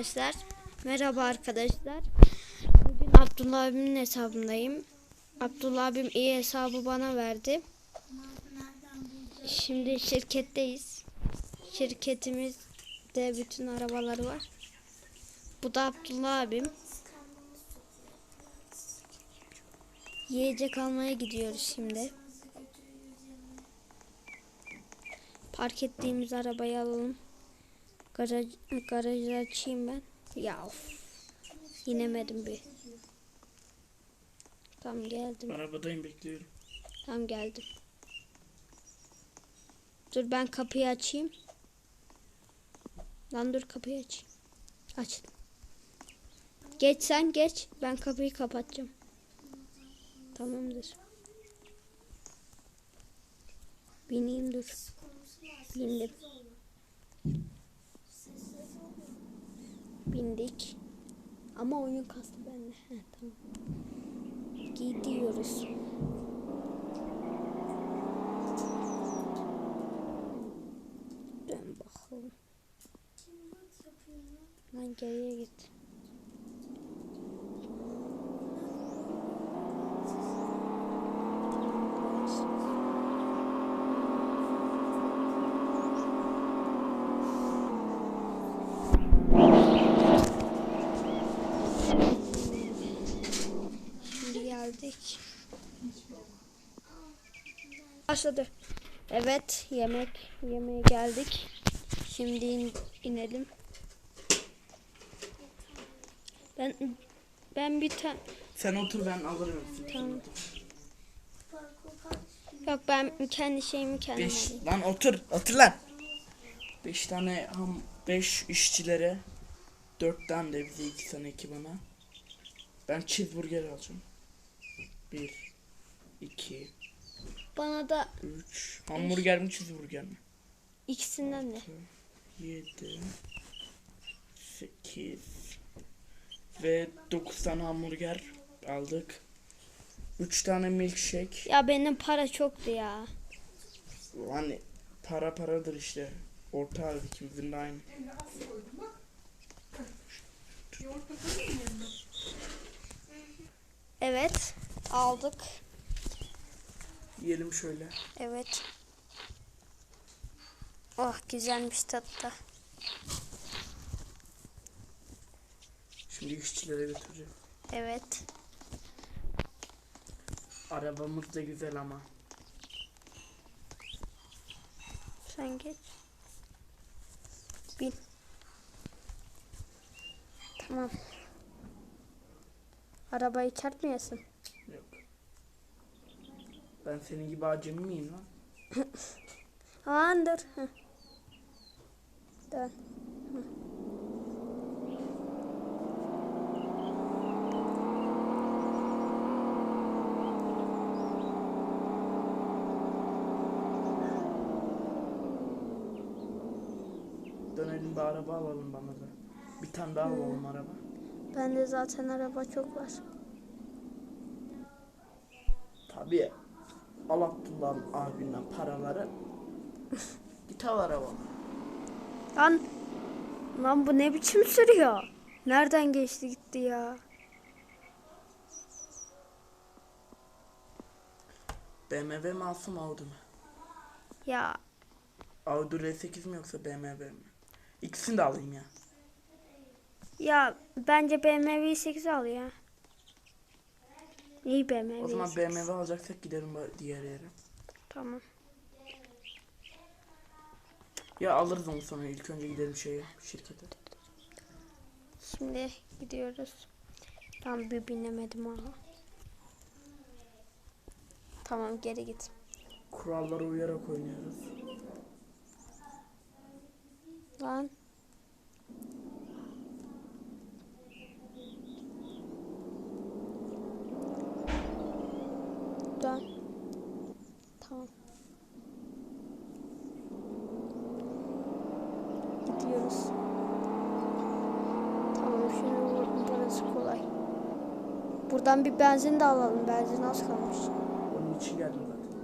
arkadaşlar. Merhaba arkadaşlar. Bugün Abdullah abimin hesabındayım. Abdullah abim iyi hesabı bana verdi. Şimdi şirketteyiz. Şirketimizde bütün arabaları var. Bu da Abdullah abim. Yiyecek almaya gidiyoruz şimdi. Park ettiğimiz arabayı alalım. Garaj, garajı açayım ben. Ya of. İnemedim bir. Tam geldim. Arabadayım bekliyorum. Tam geldim. Dur ben kapıyı açayım. Lan dur kapıyı açayım. Açtım. Geç sen geç. Ben kapıyı kapatacağım. Tamamdır. Bineyim dur. Bindim. Bindik. Ama oyun kastı bende. Heh, tamam. Gidiyoruz. Dön bakalım. Lan geriye git. Şimdi geldik. Başladı. Evet, yemek yemeye geldik. Şimdi in- inelim. Ben ben bir tane Sen otur ben alırım. Tamam. yok ben kendi şeyimi kendim Beş. alayım. Lan otur. Otur lan. Beş tane ham. Beş işçilere. Dört tane de bize iki tane iki bana. Ben cheeseburger alacağım. Bir. iki, Bana da Üç. Hamburger mi cheeseburger mi? ikisinden de. Yedi. Sekiz. Ve dokuz tane hamburger aldık. Üç tane milkshake. Ya benim para çoktu ya. Hani para paradır işte. Orta halde ikimizin de aynı. Evet, aldık. Yiyelim şöyle. Evet. Oh güzelmiş tatta. Şimdi işçilere götüreceğim. Evet. Arabamız da güzel ama. Sen geç. Bin. Tamam. Arabayı çarpmayasın. Ben senin gibi acemi miyim lan? Aman dur. Dön. Hı. Dönelim bir araba alalım bana da. Bir tane daha alalım araba. Bende zaten araba çok var. Tabii. Al Abdullah abinden paraları. Git al araba. Lan, lan bu ne biçim sürüyor? Nereden geçti gitti ya? BMW mi alsam Audi mi? Ya Audi R8 mi yoksa BMW mi? İkisini de alayım ya. ya bence BMW 8 al ya. İyi BMW. O zaman 8. BMW alacaksak gidelim diğer yere. Tamam. Ya alırız onu sonra ilk önce gidelim şeye şirkete. Şimdi gidiyoruz. Tam bir binemedim ama. Tamam geri git. Kurallara uyarak oynuyoruz. Lan. Dön. Tamam. Gidiyoruz. Tamam şimdi bu- burası kolay. Buradan bir benzin de alalım. Benzin az kalmış. Onun için geldim zaten.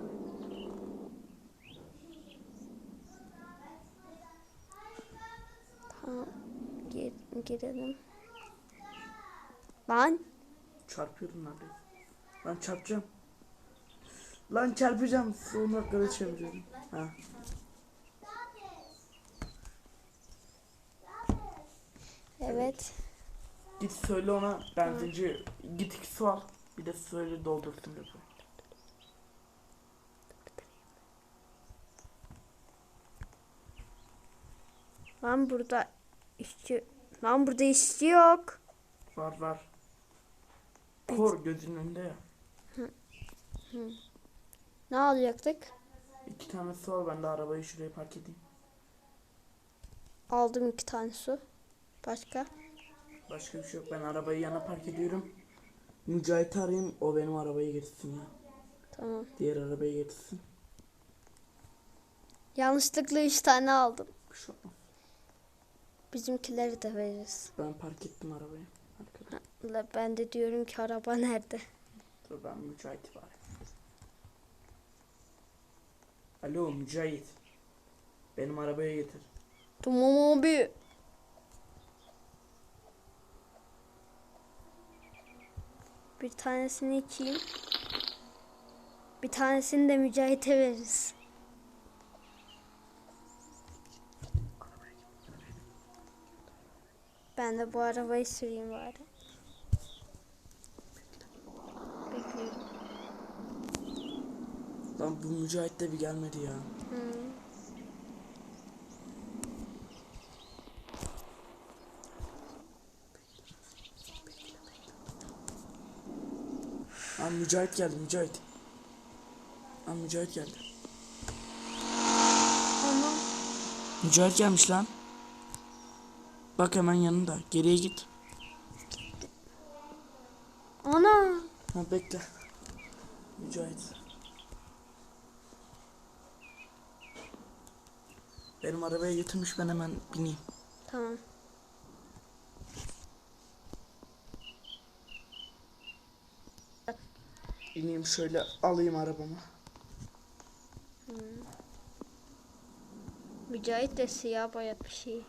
Tamam. Gir, girelim. Lan Çarpıyordum neredeyse. Lan çarpacağım. Lan çarpacağım. Son dakikada çarpacağım. Ha. evet. Git söyle ona benzinci git iki su al. Bir de söyle doldursun depo. Lan burada işçi Lan burada işçi yok. Var var. Kor gözünün önünde ya. Ne alacaktık? İki tane su al ben de arabayı şuraya park edeyim. Aldım iki tane su. Başka? Başka bir şey yok ben arabayı yana park ediyorum. Mücahit'i arayayım o benim arabayı getirsin ya. Tamam. Diğer arabayı getirsin. Yanlışlıkla üç tane aldım. Şey olmaz. Bizimkileri de veririz. Ben park ettim arabayı. Arkada. La ben de diyorum ki araba nerede? Dur ben Mücahit'i var. Alo Mücahit. Benim arabaya getir. Tamam abi. Bir tanesini içeyim. Bir tanesini de Mücahit'e veririz. Ben de bu arabayı süreyim bari. Bekliyorum. Lan bu Mücahit de bir gelmedi ya. Hı. Lan Mücahit geldi Mücahit. Lan Mücahit geldi. Ama Mücahit gelmiş lan. Bak hemen yanında. Geriye git. ana Ha bekle. Mücahit. Benim arabaya getirmiş ben hemen bineyim. tamam. Bineyim şöyle alayım arabamı. Mücahit de siyah boya bir şey.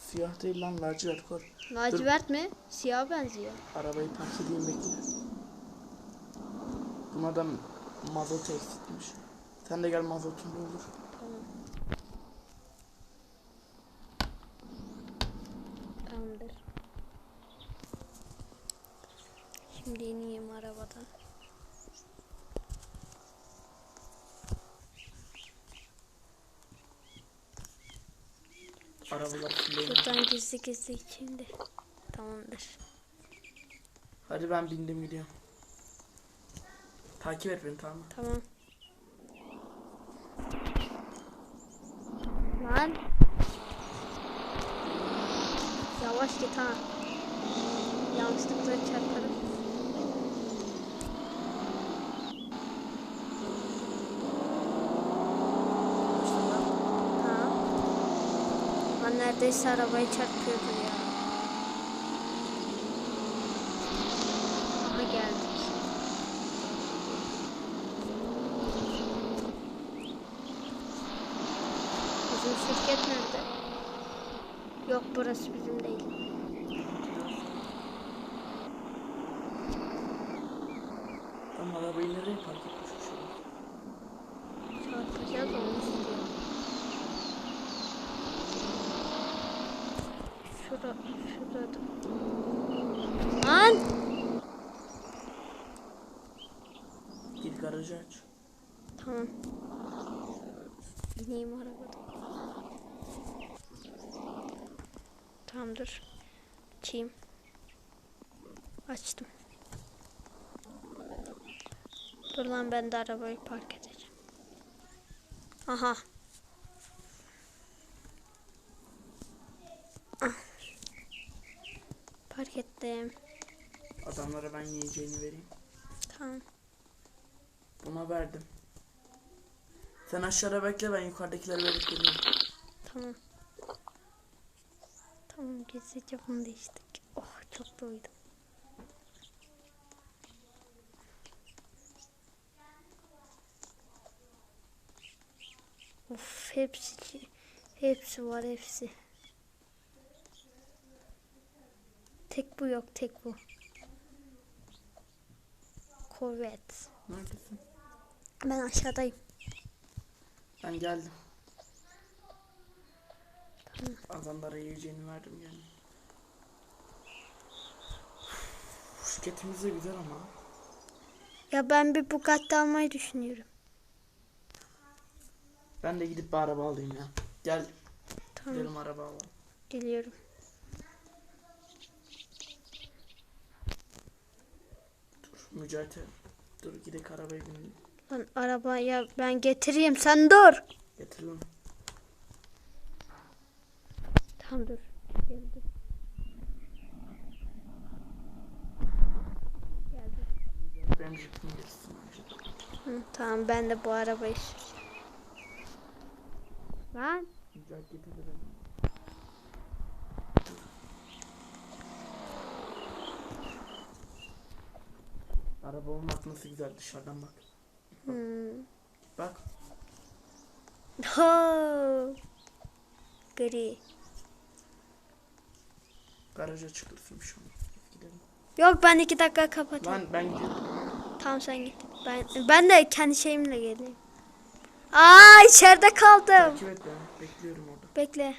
Siyah değil lan lacivert kor. Lacivert mi? Siyah benziyor. Arabayı park edeyim bekle. Buna da mazot eksikmiş. Sen de gel mazotun olur. Tamam. Tamamdır. Şimdi ineyim arabadan. Arabalar fulleyim. Şuradan gizli gizli içeyim de. Tamamdır. Hadi ben bindim gidiyorum. Takip et beni tamam mı? Tamam. Lan. Yavaş git ha. Yanlışlıkla çarparım. Ha. Lan neredeyse arabayı çarpıyordu ya. Aha geldik. Bizim şirket nerede? Yok burası bizim değil. Tam arabayı nereye park etmiş şu an? Çarpacağız onu istiyor. Şurada, şurada. Lan! Git garajı aç. Tamam. İneyim arabadan. Tamamdır. Açayım. Açtım. Dur lan ben de arabayı park edeceğim. Aha. Ah. Park ettim. Adamlara ben yiyeceğini vereyim. Tamam. Buna verdim. Sen aşağıda bekle ben yukarıdakileri verip geliyorum. Tamam. Tamam bunu da içtik. Oh çok doydum. Of hepsi hepsi var hepsi. tek bu yok tek bu. Corvette. Neredesin? Ben aşağıdayım. Ben geldim. Adamlara yiyeceğini verdim yani. Şirketimiz de güzel ama. Ya ben bir Bugatti almayı düşünüyorum. Ben de gidip bir araba alayım ya. Gel Tamam. gidelim araba alalım. Geliyorum. Dur Mücahit'e. Dur gidelim arabaya binelim. Lan arabaya ben getireyim sen dur. Getir lan. Tamam dur. Geldim. Geldim. Geçsin önce. Hı, tamam ben de bu arabayı. Lan. Araba olmak nasıl güzel dışarıdan bak. Hmm. Bak. Ho. Gri. Garaja çıkırsın şu an. Gidelim. Yok ben iki dakika kapatayım. Lan ben gidiyorum. Tamam sen git. Ben ben de kendi şeyimle geleyim. Aa içeride kaldım. Takip et beni. Bekliyorum orada. Bekle.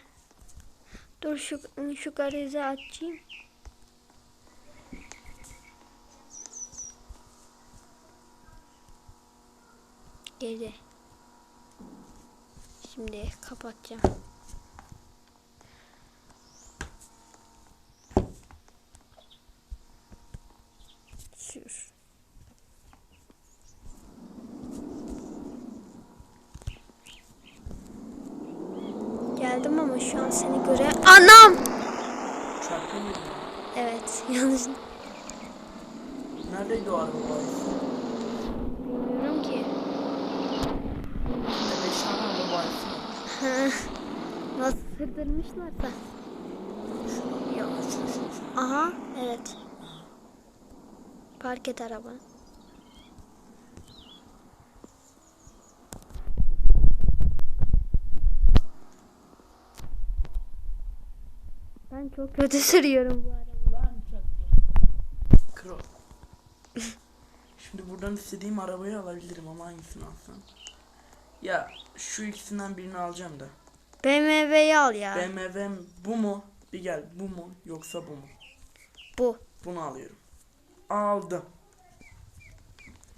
Dur şu şu garajı açayım. Geri. Şimdi kapatacağım. Sür. Geldim ama şu an seni göre... Anam! Evet yanlış. Neredeydi o araba bayisi? Bilmiyorum ki. İçinde beş tane araba bayisi. Nasıl sırdırmışlarsa. Aha evet. Park et arabanı. Ben çok kötü sürüyorum bu arabayı. Lan Kro. Şimdi buradan istediğim arabayı alabilirim ama hangisini alsam? Ya şu ikisinden birini alacağım da. BMW'yi al ya. BMW'm bu mu? Bir gel bu mu yoksa bu mu? Bu. Bunu alıyorum. Aldım.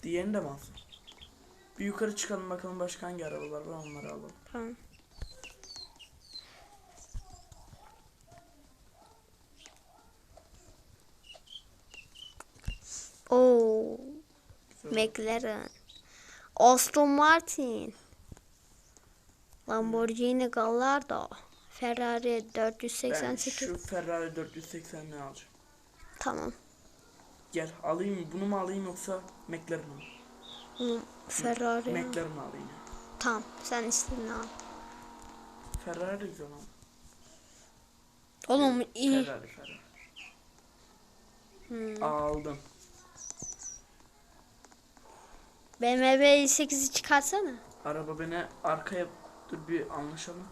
Diğerini de mi alsam? Bir yukarı çıkalım bakalım başka hangi arabalar var onları alalım. Tamam. Oo, Güzel. McLaren. Aston Martin. Lamborghini Gallardo. Ferrari Ben 488. şu Ferrari 480 ne alacağım? Tamam. Gel alayım mı? Bunu mu alayım yoksa McLaren'ı mı? Ferrari. McLaren'ı alayım. Tamam. Sen istediğini al. Ferrari güzel ama. Oğlum iyi. Ferrari Ferrari. Hmm. Aldım. BMW 8'i çıkarsana. Araba beni arkaya dur bir anlaşalım.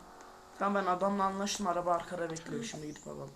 Tamam ben adamla anlaştım araba arkada bekliyor şimdi gidip alalım.